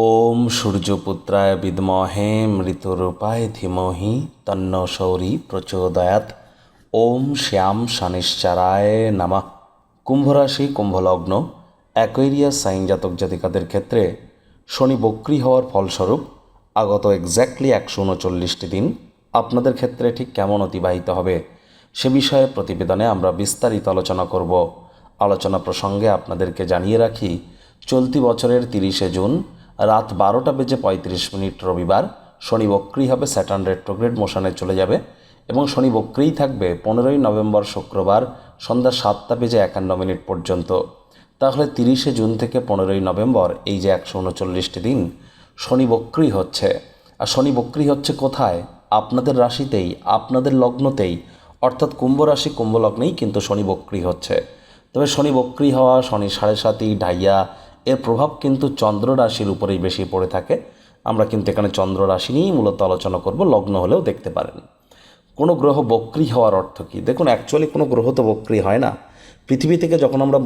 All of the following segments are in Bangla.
ওম সূর্যপুত্রায় বিদ্মহে মৃতরূপায় ধীমহি তন্ন শৌরি প্রচোদয়াত ওম শ্যাম শনিশ্চারায় নামা। কুম্ভরাশি কুম্ভলগ্ন অ্যাকোয়ারিয়াস সাইন জাতক জাতিকাদের ক্ষেত্রে শনি বক্রি হওয়ার ফলস্বরূপ আগত এক্স্যাক্টলি একশো উনচল্লিশটি দিন আপনাদের ক্ষেত্রে ঠিক কেমন অতিবাহিত হবে সে বিষয়ে প্রতিবেদনে আমরা বিস্তারিত আলোচনা করব। আলোচনা প্রসঙ্গে আপনাদেরকে জানিয়ে রাখি, চলতি বছরের তিরিশে জুন রাত বারোটা বেজে পঁয়ত্রিশ মিনিট রবিবার। শনি বক্রি হবে স্যাটার্ন রেট্রোগ্রেড মোশনে চলে যাবে এবং শনি বক্রিই থাকবে পনেরোই নভেম্বর শুক্রবার সন্ধ্যা সাতটা বেজে একান্ন মিনিট পর্যন্ত। তাহলে তিরিশে জুন থেকে পনেরোই নভেম্বর, এই যে একশো উনচল্লিশটি দিন, শনি বক্রি হচ্ছে। আর শনি বক্রি হচ্ছে কোথায়? আপনাদের রাশিতেই, আপনাদের লগ্নতেই, অর্থাৎ কুম্ভ রাশি কুম্ভ লগ্নেই কিন্তু শনি বক্রি হচ্ছে। তবে শনি বক্রি হওয়া, শনি সাড়ে সাতই, ঢাইয়া এর প্রভাব কিন্তু চন্দ্র রাশির উপরেই বেশি পড়ে থাকে। আমরা কিন্তু এখানে চন্দ্র রাশি নিয়েই মূলত আলোচনা করব, লগ্ন হলেও দেখতে পারেন। কোনো গ্রহ বক্রি হওয়ার অর্থ কী? দেখুন অ্যাকচুয়ালি কোনো গ্রহ তো বক্রি হয় না। পৃথিবী থেকে যখন আমরা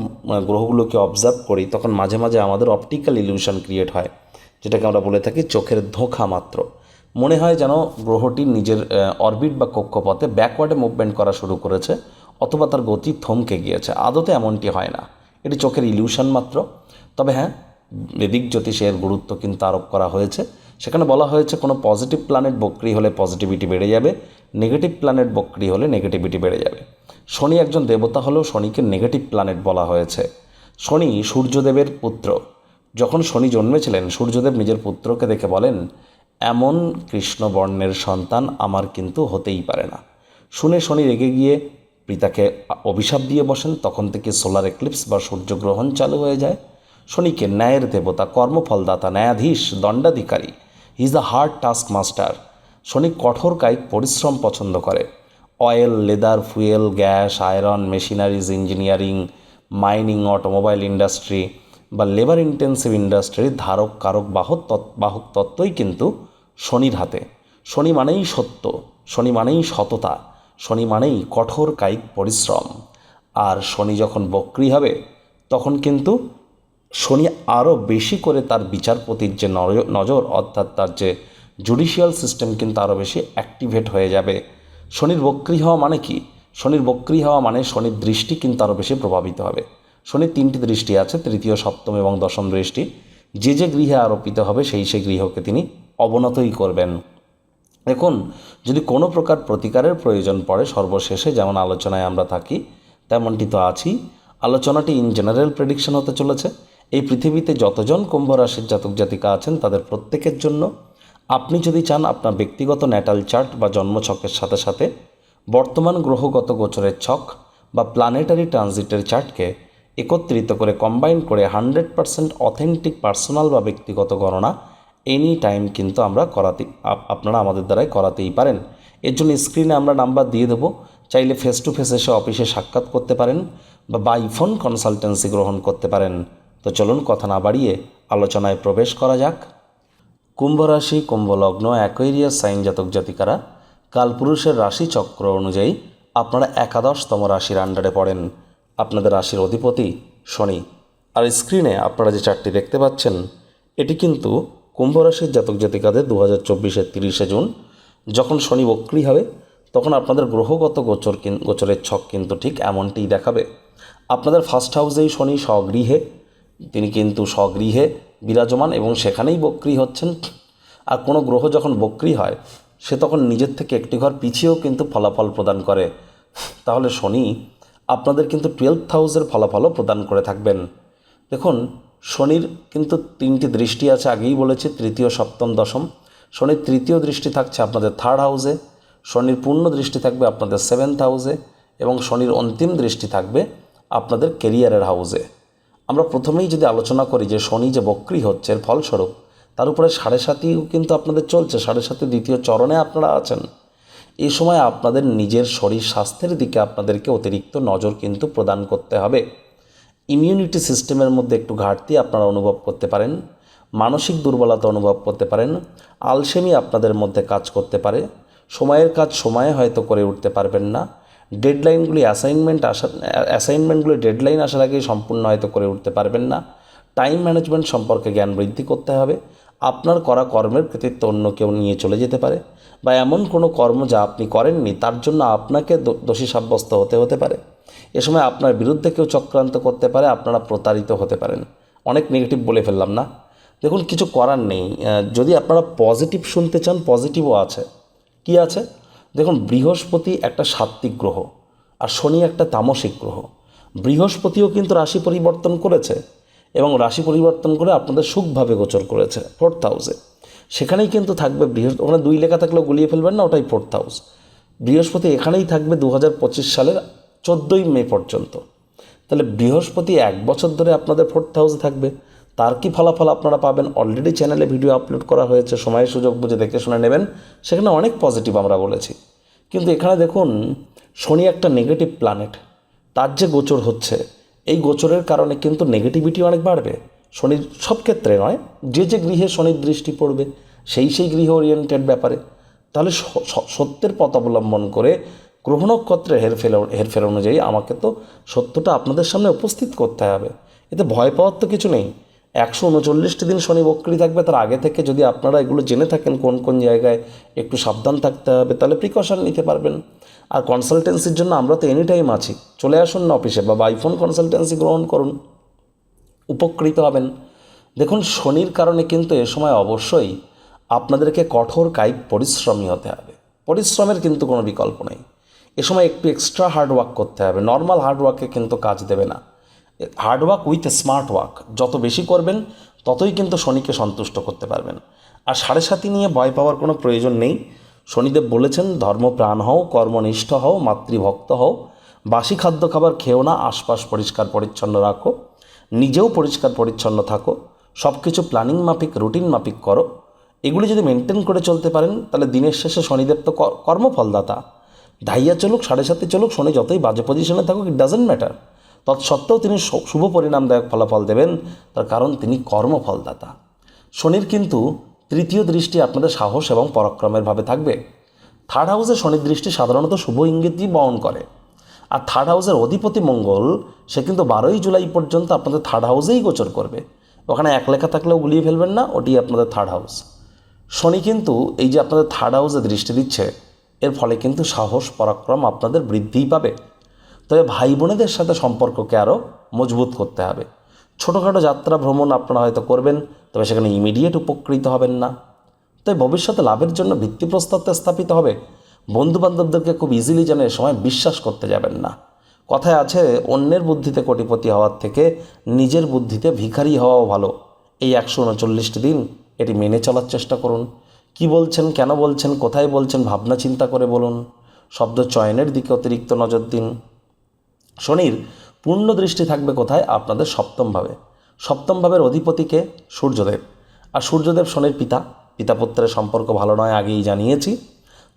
গ্রহগুলোকে অবজার্ভ করি, তখন মাঝে মাঝে আমাদের অপটিক্যাল ইলিউশন ক্রিয়েট হয়, যেটাকে আমরা বলে থাকি চোখের ধোঁকা মাত্র। মনে হয় যেন গ্রহটি নিজের অরবিট বা কক্ষপথে ব্যাকওয়ার্ডে মুভমেন্ট করা শুরু করেছে, অথবা তার গতি থমকে গিয়েছে। আদতে এমনটি হয় না। এটি চোখের ইলিউশন মাত্র। তবে হ্যাঁ বেদিক জ্যোতিষের গুরুত্ব কিন্তু আরোপ করা হয়েছে। সেখানে বলা হয়েছে, কোনো পজিটিভ প্ল্যানেট বক্রি হলে পজিটিভিটি বেড়ে যাবে নেগেটিভ প্ল্যানেট বক্রি হলে নেগেটিভিটি বেড়ে যাবে। শনি একজন দেবতা হলেও শনিকে নেগেটিভ প্ল্যানেট বলা হয়েছে। শনি সূর্যদেবের পুত্র। যখন শনি জন্মেছিলেন, সূর্যদেব নিজের পুত্রকে দেখে বলেন, এমন কৃষ্ণবর্ণের সন্তান আমার কিন্তু হতেই পারে না। শুনে শনি রেগে গিয়ে পিতাকে অভিশাপ দিয়ে বসেন, তখন থেকে সোলার এক্লিপস বা সূর্যগ্রহণ চালু হয়ে যায়। শনিকে ন্যায়ের দেবতা, কর্মফলদাতা, ন্যায়াধীশ, দণ্ডাধিকারী is the hard taskmaster Shani কঠোর কায়িক পরিশ্রম পছন্দ করে। Oil, leather, fuel, gas, iron, machineries, engineering, mining, automobile industry বা লেবার ইন্টেন্সিভ ইন্ডাস্ট্রির ধারক, কারক, বাহক বাহক তত্ত্বই কিন্তু শনির হাতে। শনি মানেই সত্য, শনি মানেই সততা। শনি মানেই কঠোর কায়িক পরিশ্রম। আর শনি যখন বক্রি হবে, তখন কিন্তু শনি আরও বেশি করে তার বিচারপতির যে নজ- নজর, অর্থাৎ তার যে জুডিশিয়াল সিস্টেম কিন্তু আরও বেশি অ্যাক্টিভেট হয়ে যাবে। শনির বক্রি হওয়া মানে কি? শনির বক্রি হওয়া মানে শনির দৃষ্টি কিন্তু আরও বেশি প্রভাবিত হবে। শনির তিনটি দৃষ্টি আছে, তৃতীয়, সপ্তম এবং দশম দৃষ্টি। যে যে গৃহে আরোপিত হবে, সেই সেই গৃহকে তিনি অবনতই করবেন। এখন যদি কোনো প্রকার প্রতিকারের প্রয়োজন পড়ে সর্বশেষে, যেমন আলোচনায় আমরা থাকি, তেমনটি তো আছি। আলোচনাটি ইন জেনারেল প্রেডিকশন হতে চলেছে। এই পৃথিবীতে যতজন কুম্ভ রাশির জাতক জাতিকা আছেন, তাদের প্রত্যেকের জন্য আপনি যদি চান আপনার ব্যক্তিগত ন্যাটাল চার্ট বা জন্মছকের সাথে সাথে বর্তমান গ্রহগত গোচরের ছক বা প্ল্যানেটারি ট্রানজিটের চার্টকে একত্রিত করে কম্বাইন করে হান্ড্রেড পারসেন্ট অথেন্টিক পার্সোনাল বা ব্যক্তিগত গণনা এনি টাইম কিন্তু আমরা করাতে আপনারা আমাদের দ্বারাই করাতেই পারেন। এর জন্য স্ক্রিনে আমরা নাম্বার দিয়ে দেবো। চাইলে ফেস টু ফেস এসে অফিসে সাক্ষাৎ করতে পারেন বা বাই ফোন কনসালটেন্সি গ্রহণ করতে পারেন। তো চলুন কথা না বাড়িয়ে আলোচনায় প্রবেশ করা যাক। কুম্ভ রাশি, কুম্ভ লগ্ন অ্যাকোয়ারিয়াস সাইন জাতক জাতিকারা কালপুরুষের রাশি চক্র অনুযায়ী আপনারা একাদশতম রাশির আন্ডারে পড়েন। আপনাদের রাশির অধিপতি শনি। আর স্ক্রিনে আপনারা যে চারটি দেখতে পাচ্ছেন, এটি কিন্তু কুম্ভ রাশির জাতক জাতিকাদের দু হাজার চব্বিশের তিরিশে জুন, যখন শনি বক্রি হবে, তখন আপনাদের গ্রহগত গোচর গোচরের ছক কিন্তু ঠিক এমনটিই দেখাবে। আপনাদের ফার্স্ট হাউসেই শনি স্বগৃহে, তিনি কিন্তু স্বগৃহে বিরাজমান এবং সেখানেই বক্রি হচ্ছেন। আর কোনো গ্রহ যখন বক্রি হয়, সে তখন নিজের থেকে একটি ঘর পিছিয়েও কিন্তু ফলাফল প্রদান করে। তাহলে শনি আপনাদের কিন্তু টুয়েলভ হাউসের ফলাফলও প্রদান করে থাকবেন। দেখুন শনির কিন্তু তিনটি দৃষ্টি আছে, আগেই বলেছি, তৃতীয়, সপ্তম, দশম। শনির তৃতীয় দৃষ্টি থাকছে আপনাদের থার্ড হাউসে শনির পূর্ণ দৃষ্টি থাকবে আপনাদের সেভেন্থ হাউসে এবং শনির অন্তিম দৃষ্টি থাকবে আপনাদের কেরিয়ারের হাউসে আমরা প্রথমেই যদি আলোচনা করি যে শনি যে বক্রি হচ্ছে, এর ফলস্বরূপ, তার উপরে সাড়ে সাতিও কিন্তু আপনাদের চলছে, সাড়ে সাতি দ্বিতীয় চরণে আপনারা আছেন। এই সময় আপনাদের নিজের শরীর স্বাস্থ্যের দিকে আপনাদেরকে অতিরিক্ত নজর কিন্তু প্রদান করতে হবে। ইমিউনিটি সিস্টেমের মধ্যে একটু ঘাটতি আপনারা অনুভব করতে পারেন, মানসিক দুর্বলতা অনুভব করতে পারেন, আলসেমি আপনাদের মধ্যে কাজ করতে পারে, সময়ের কাজ সময়ে হয়তো করে উঠতে পারবেন না, ডেডলাইনগুলি অ্যাসাইনমেন্ট আসার, অ্যাসাইনমেন্টগুলি ডেডলাইন আসার আগেই সম্পূর্ণ হয়তো করে উঠতে পারবেন না, টাইম ম্যানেজমেন্ট সম্পর্কে জ্ঞান বৃদ্ধি করতে হবে, আপনার করা কর্মের কৃতিত্ব অন্য কেউ নিয়ে চলে যেতে পারে বা এমন কোনো কর্ম যা আপনি করেননি তার জন্য আপনাকে দোষী সাব্যস্ত হতে হতে পারে। এ সময় আপনার বিরুদ্ধে কেউ চক্রান্ত করতে পারে, আপনারা প্রতারিত হতে পারেন। অনেক নেগেটিভ বলে ফেললাম না। দেখুন, কিছু করার নেই। যদি আপনারা পজিটিভ শুনতে চান পজিটিভও আছে। কি আছে? দেখুন, বৃহস্পতি একটা সাত্ত্বিক গ্রহ আর শনি একটা তামসিক গ্রহ। বৃহস্পতিও কিন্তু রাশি পরিবর্তন করেছে এবং রাশি পরিবর্তন করে আপনাদের সুখভাবে গোচর করেছে ফোর্থ হাউসে সেখানেই কিন্তু থাকবে বৃহস্পতি ওখানে দুই লেখা থাকলেও গুলিয়ে ফেলবেন না, ওটাই ফোর্থ হাউস বৃহস্পতি এখানেই থাকবে দু হাজার পঁচিশ সালের চোদ্দোই মে পর্যন্ত। তাহলে বৃহস্পতি এক বছর ধরে আপনাদের ফোর্থ হাউসে থাকবে। তার কি ফলাফল আপনারা পাবেন? অলরেডি চ্যানেলে ভিডিও আপলোড করা হয়েছে সময় সুযোগ বুঝে দেখে শুনে নেবেন। সেখানে অনেক পজিটিভ আমরা বলেছি। কিন্তু এখানে দেখুন, শনি একটা নেগেটিভ প্ল্যানেট তার যে গোচর হচ্ছে, এই গোচরের কারণে কিন্তু নেগেটিভিটি অনেক বাড়বে। শনির সব ক্ষেত্রে নয়, যে যে গৃহে শনির দৃষ্টি পড়বে, সেই সেই গৃহ ওরিয়েন্টেড ব্যাপারে। তাহলে সত্যের পথ অবলম্বন করে গ্রহ নক্ষত্রের হেরফের অনুযায়ী আমাকে তো সত্যটা আপনাদের সামনে উপস্থিত করতে হবে। এতে ভয় পাওয়ার তো কিছু নেই। একশো উনচল্লিশটি দিন শনি বক্রি থাকবে, তার আগে থেকে যদি আপনারা এগুলো জেনে থাকেন কোন কোন জায়গায় একটু সাবধান থাকতে হবে, তাহলে প্রিকশন নিতে পারবেন। আর কনসালটেন্সির জন্য আমরা তো এনি টাইম আছি। চলে আসুন না অফিসে বা বাইফোন কনসালটেন্সি গ্রহণ করুন। উপকৃত হবেন। দেখুন, শনির কারণে কিন্তু এ সময় অবশ্যই আপনাদেরকে কঠোর কায়িক পরিশ্রমী হতে হবে। পরিশ্রমের কিন্তু কোনো বিকল্প নেই। এ সময় একটু এক্সট্রা হার্ডওয়ার্ক করতে হবে। নর্মাল হার্ডওয়ার্কে কিন্তু কাজ দেবে না। হার্ডওয়ার্ক উইথ স্মার্ট ওয়ার্ক যত বেশি করবেন, ততই কিন্তু শনিকে সন্তুষ্ট করতে পারবেন। আর সাড়ে সাতি নিয়ে ভয় পাওয়ার কোনো প্রয়োজন নেই। শনিদেব বলেছেন ধর্মপ্রাণ হও, কর্মনিষ্ঠ হও, মাতৃভক্ত হও। বাসি খাদ্য খাবার খেও না, আশপাশ পরিষ্কার পরিচ্ছন্ন রাখো। নিজেও পরিষ্কার পরিচ্ছন্ন থাকো। সব কিছু প্ল্যানিং মাফিক রুটিন মাফিক করো। এগুলি যদি মেনটেন করে চলতে পারেন, তাহলে দিনের শেষে শনিদেব তো কর্মফলদাতা। ঢাইয়া চলুক, সাড়ে সাতে চলুক, শনি যতই বাজে পজিশনে থাকুক ইট ডাজেন্ট ম্যাটার তৎসত্ত্বেও তিনি শুভ পরিণামদায়ক ফলাফল দেবেন, তার কারণ তিনি কর্মফলদাতা। শনির কিন্তু তৃতীয় দৃষ্টি আপনাদের সাহস এবং পরাক্রমের ভাবে থাকবে। থার্ড হাউসে শনির দৃষ্টি সাধারণত শুভ ইঙ্গিতই বহন করে। আর থার্ড হাউসের অধিপতি মঙ্গল, সে কিন্তু বারোই জুলাই পর্যন্ত আপনাদের থার্ড হাউসেই গোচর করবে। ওখানে এক লেখা থাকলেও গুলিয়ে ফেলবেন না, ওটি আপনাদের থার্ড হাউস শনি কিন্তু এই যে আপনাদের থার্ড হাউসে দৃষ্টি দিচ্ছে এর ফলে কিন্তু সাহস, পরাক্রম আপনাদের বৃদ্ধিই পাবে। তবে ভাই বোনেদের সাথে সম্পর্ককে আরও মজবুত করতে হবে। ছোটোখাটো যাত্রা ভ্রমণ আপনারা হয়তো করবেন, তবে সেখানে ইমিডিয়েট উপকৃত হবেন না। তাই ভবিষ্যতে লাভের জন্য ভিত্তিপ্রস্তর স্থাপিত হবে। বন্ধুবান্ধবদেরকে খুব ইজিলি যেন এ সময় বিশ্বাস করতে যাবেন না। কথায় আছে, অন্যের বুদ্ধিতে কোটিপতি হওয়ার থেকে নিজের বুদ্ধিতে ভিখারি হওয়াও ভালো। এই একশো উনচল্লিশটি দিন এটি মেনে চলার চেষ্টা করুন। কি বলছেন, কেন বলছেন, কোথায় বলছেন, ভাবনা চিন্তা করে বলুন। শব্দ চয়নের দিকে অতিরিক্ত নজর দিন। শনির পূর্ণ দৃষ্টি থাকবে কোথায়? আপনাদের সপ্তম ভাবে। সপ্তম ভাবের অধিপতিকে সূর্যদেব। আর সূর্যদেব শনির পিতা। পিতা পুত্রের সম্পর্ক ভালো নয়, আগেই জানিয়েছি।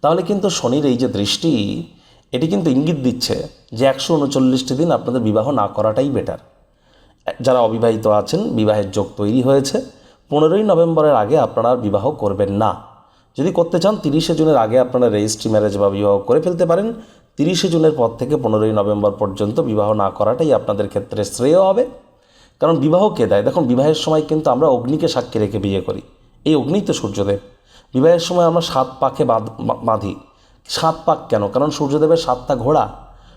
তাহলে কিন্তু শনির এই যে দৃষ্টি, এটি কিন্তু ইঙ্গিত দিচ্ছে যে একশো উনচল্লিশটি দিন আপনাদের বিবাহ না করাটাই বেটার যারা অবিবাহিত আছেন, বিবাহের যোগ তৈরি হয়েছে। পনেরোই নভেম্বরের আগে আপনারা বিবাহ করবেন না। যদি করতে চান, তিরিশে জুনের আগে আপনারা রেজিস্ট্রি ম্যারেজ বা বিবাহ করে ফেলতে পারেন। তিরিশে জুনের পর থেকে পনেরোই নভেম্বর পর্যন্ত বিবাহ না করাটাই আপনাদের ক্ষেত্রে শ্রেয় হবে। কারণ বিবাহ কে দেয়? দেখুন, বিবাহের সময় কিন্তু আমরা অগ্নিকে সাক্ষী রেখে বিয়ে করি। এই অগ্নিই তো সূর্যদেব। বিবাহের সময় আমরা সাত পাকে বাঁধ- বাঁধি। সাত পাক কেন? কারণ সূর্যদেবের সাতটা ঘোড়া,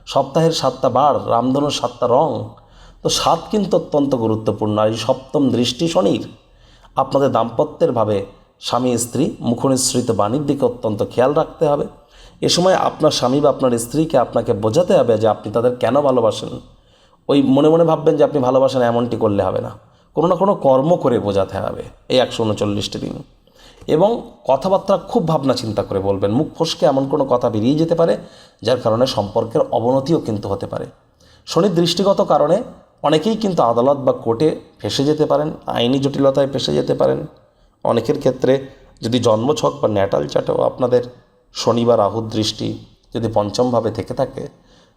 সপ্তাহের সাতটা বার, রামধনুর সাতটা রং। তো সাত কিন্তু অত্যন্ত গুরুত্বপূর্ণ। আর এই সপ্তম দৃষ্টি শনির, আপনাদের দাম্পত্যের ভাবে স্বামী, স্ত্রী, মুখনিসৃত বাণীর দিকে অত্যন্ত খেয়াল রাখতে হবে। এ সময় আপনার স্বামী বা আপনার স্ত্রীকে আপনাকে বোঝাতে হবে যে আপনি তাদের কেন ভালোবাসেন। ওই মনে মনে ভাববেন যে আপনি ভালোবাসেন, এমনটি করলে হবে না। কোনো না কোনো কর্ম করে বোঝাতে হবে এই একশো উনচল্লিশটি দিন। এবং কথাবার্তা খুব ভাবনা চিন্তা করে বলবেন। মুখ ফসকে এমন কোনো কথা বেরিয়ে যেতে পারে, যার কারণে সম্পর্কের অবনতিও কিন্তু হতে পারে। শনির দৃষ্টিগত কারণে অনেকেই কিন্তু আদালত বা কোর্টে ফেসে যেতে পারেন, আইনি জটিলতায় ফেসে যেতে পারেন। অনেকের ক্ষেত্রে যদি জন্মছক বা ন্যাটাল চাটেও আপনাদের শনি বা দৃষ্টি যদি পঞ্চমভাবে থেকে থাকে,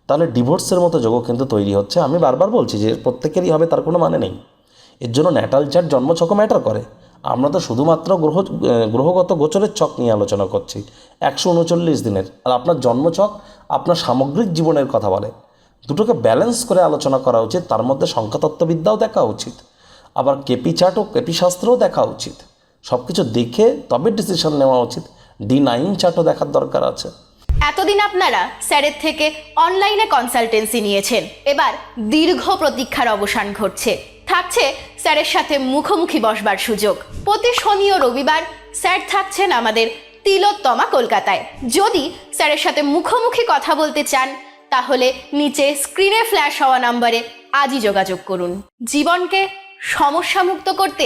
তাহলে ডিভোর্সের মতো যোগও কিন্তু তৈরি হচ্ছে। আমি বারবার বলছি যে প্রত্যেকেরই হবে, তার কোনো মানে নেই। এর জন্য ন্যাটাল চার্ট জন্মছকও ম্যাটার করে। আমরা তো শুধুমাত্র গ্রহ গ্রহগত গোচরের ছক নিয়ে আলোচনা করছি। একশো উনচল্লিশ দিনের। আর আপনার জন্মছক আপনার সামগ্রিক জীবনের কথা বলে। দুটোকে ব্যালেন্স করে আলোচনা করা উচিত, তার মধ্যে সংখ্যাতত্ত্ববিদ্যাও দেখা উচিত। আবার কেপি চার্টও কেপি শাস্ত্রও দেখা উচিত। সব কিছু দেখে তবে ডিসিশন নেওয়া উচিত। ডি নাইন চার্টও দেখার দরকার আছে। এতদিন আপনারা স্যারের থেকে অনলাইনে কনসালটেন্সি নিয়েছেন। এবার দীর্ঘ প্রতীক্ষার অবসান ঘটছে। থাকছে স্যারের সাথে মুখোমুখি বসবার সুযোগ। প্রতি শনি ও রবিবার স্যার থাকছেন আমাদের তিলোত্তমা কলকাতায়। যদি স্যারের সাথে মুখোমুখি কথা বলতে চান, তাহলে নিচে স্ক্রিনে ফ্ল্যাশ হওয়া নম্বরে আজই যোগাযোগ করুন। জীবনকে সমস্যামুক্ত করতে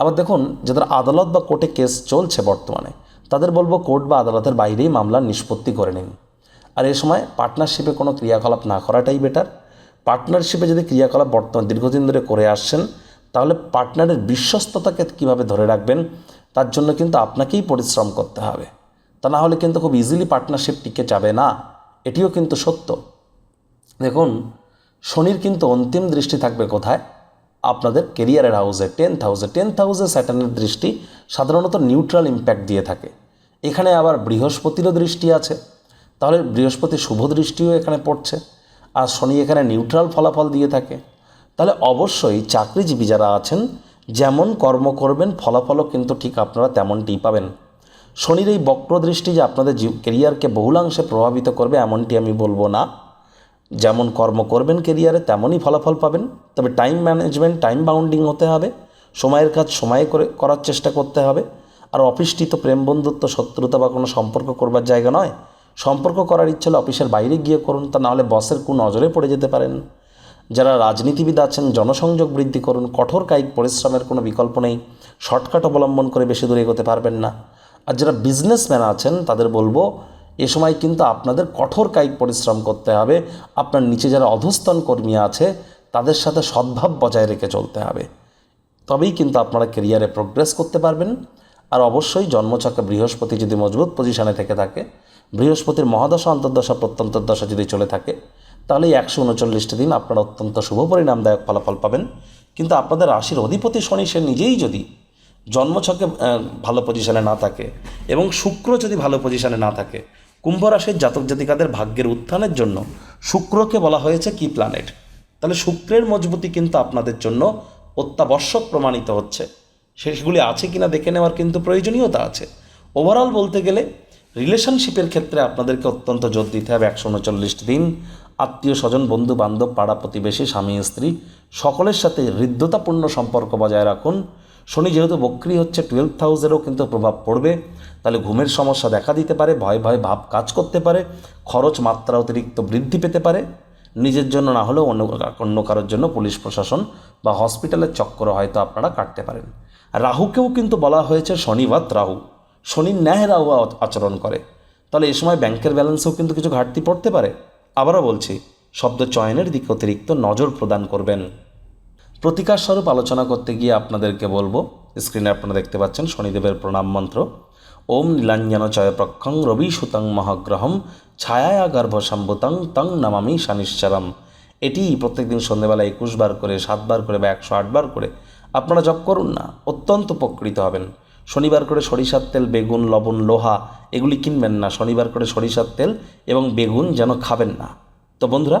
আবার দেখুন, যাদের আদালত বা কোর্টে কেস চলছে বর্তমানে, তাদের বলব কোর্ট বা আদালতের বাইরেই মামলার নিষ্পত্তি করে নিন। আর এ সময় পার্টনারশিপে কোনো ক্রিয়াকলাপ না করাটাই বেটার। পার্টনারশিপে যদি ক্রিয়াকলাপ বর্তমান দীর্ঘদিন ধরে করে আসছেন, তাহলে পার্টনারের বিশ্বস্ততাকে কীভাবে ধরে রাখবেন, তার জন্য কিন্তু আপনাকেই পরিশ্রম করতে হবে। তা না হলে কিন্তু খুব ইজিলি পার্টনারশিপ টিকে যাবে না। এটিও কিন্তু সত্য। দেখুন, শনির কিন্তু অন্তিম দৃষ্টি থাকবে কোথায়? আপনাদের কেরিয়ারের হাউসে, টেন্থ হাউসে টেন্থ হাউসে স্যাটার্নের দৃষ্টি সাধারণত নিউট্রাল ইম্প্যাক্ট দিয়ে থাকে। এখানে আবার বৃহস্পতিরও দৃষ্টি আছে। তাহলে বৃহস্পতি শুভ দৃষ্টিও এখানে পড়ছে। আর শনি এখানে নিউট্রাল ফলাফল দিয়ে থাকে। তাহলে অবশ্যই চাকরিজীবী যারা আছেন, যেমন কর্ম করবেন, ফলাফলও কিন্তু ঠিক আপনারা তেমনটিই পাবেন। শনির এই বক্র দৃষ্টি যে আপনাদের জীব কেরিয়ারকে বহুলাংশে প্রভাবিত করবে, এমনটি আমি বলব না। যেমন কর্ম করবেন কেরিয়ারে তেমনই ফলাফল পাবেন। তবে টাইম ম্যানেজমেন্ট টাইম বাউন্ডিং হতে হবে। সময়ের কাজ সময়ে করে, করার চেষ্টা করতে হবে। আর অফিসটি তো প্রেম বন্ধুত্ব, শত্রুতা বা কোনো সম্পর্ক করবার জায়গা নয়। সম্পর্ক করার ইচ্ছে হলে অফিসের বাইরে গিয়ে করুন, তা নাহলে বসের কোন নজরে পড়ে যেতে পারেন। যারা রাজনীতিবিদ আছেন, জনসংযোগ বৃদ্ধি করুন, কঠোর কায়িক পরিশ্রমের কোনো বিকল্প নেই। শর্টকাট অবলম্বন করে বেশি দূরে এগোতে পারবেন না। আর যারা বিজনেসম্যান আছেন, তাদের বলব এ সময় কিন্তু আপনাদের কঠোর কায়িক পরিশ্রম করতে হবে। আপনার নিচে যারা অধস্তন কর্মী আছে, তাদের সাথে সদ্ভাব বজায় রেখে চলতে হবে। তবেই কিন্তু আপনারা কেরিয়ারে প্রোগ্রেস করতে পারবেন। আর অবশ্যই জন্মচক্রে বৃহস্পতি যদি মজবুত পজিশনে থেকে থাকে, বৃহস্পতির মহাদশা, অন্তর্দশা প্রত্যন্তর দশা যদি চলে থাকে, তাহলে একশো উনচল্লিশটি দিন আপনারা অত্যন্ত শুভ পরিণামদায়ক ফলাফল পাবেন। কিন্তু আপনাদের রাশির অধিপতি শনি, সে নিজেই যদি জন্মছকে ভালো পজিশনে না থাকে এবং শুক্র যদি ভালো পজিশনে না থাকে কুম্ভ রাশির জাতক জাতিকাদের ভাগ্যের উত্থানের জন্য শুক্রকে বলা হয়েছে কি প্ল্যানেট তাহলে শুক্রের মজবুতি কিন্তু আপনাদের জন্য অত্যাবশ্যক প্রমাণিত হচ্ছে। সেগুলি আছে কিনা দেখে নেওয়ার কিন্তু প্রয়োজনীয়তা আছে। ওভারঅল বলতে গেলে রিলেশনশিপের ক্ষেত্রে আপনাদেরকে অত্যন্ত জোর দিতে হবে একশো উনচল্লিশ দিন। আত্মীয় স্বজন, বন্ধু বান্ধব, পাড়া প্রতিবেশী, স্বামী, স্ত্রী, সকলের সাথে হৃদ্যতাপূর্ণ সম্পর্ক বজায় রাখুন। শনি যেহেতু বক্রি হচ্ছে টুয়েলভ হাউসেরও কিন্তু প্রভাব পড়বে, তাহলে ঘুমের সমস্যা দেখা দিতে পারে, ভয় ভয় ভাব কাজ করতে পারে, খরচ মাত্রা অতিরিক্ত বৃদ্ধি পেতে পারে, নিজের জন্য না হলেও অন্য অন্য কারোর জন্য পুলিশ প্রশাসন বা হসপিটালের চক্কর হয়তো আপনারা কাটতে পারেন। রাহুকেও কিন্তু বলা হয়েছে শনিবাদ রাহু শনির ন্যায় রাহু আচরণ করে। তাহলে এই সময় ব্যাংকের ব্যালেন্সেও কিন্তু কিছু ঘাটতি পড়তে পারে। আবারও বলছি, শব্দ চয়নের দিকে অতিরিক্ত নজর প্রদান করবেন। প্রতিকার স্বরূপ আলোচনা করতে গিয়ে আপনাদেরকে বলব স্ক্রিনে আপনারা দেখতে পাচ্ছেন শনিদেবের প্রণাম মন্ত্র। ওম নীলাঞ্জন চয় প্রক্ষং রবি সুতং মহাগ্রহম ছায়া গর্ভ সম্ভুতং তং নামামি শানিশ্চরম। এটি প্রত্যেকদিন সন্ধ্যেবেলা একুশ বার করে সাতবার করে বা একশো আটবার করে আপনারা জপ করুন না, অত্যন্ত উপকৃত হবেন। শনিবার করে সরিষার তেল, বেগুন, লবণ, লোহা এগুলি কিনবেন না, শনিবার করে সরিষার তেল এবং বেগুন যেন খাবেন না। তো বন্ধুরা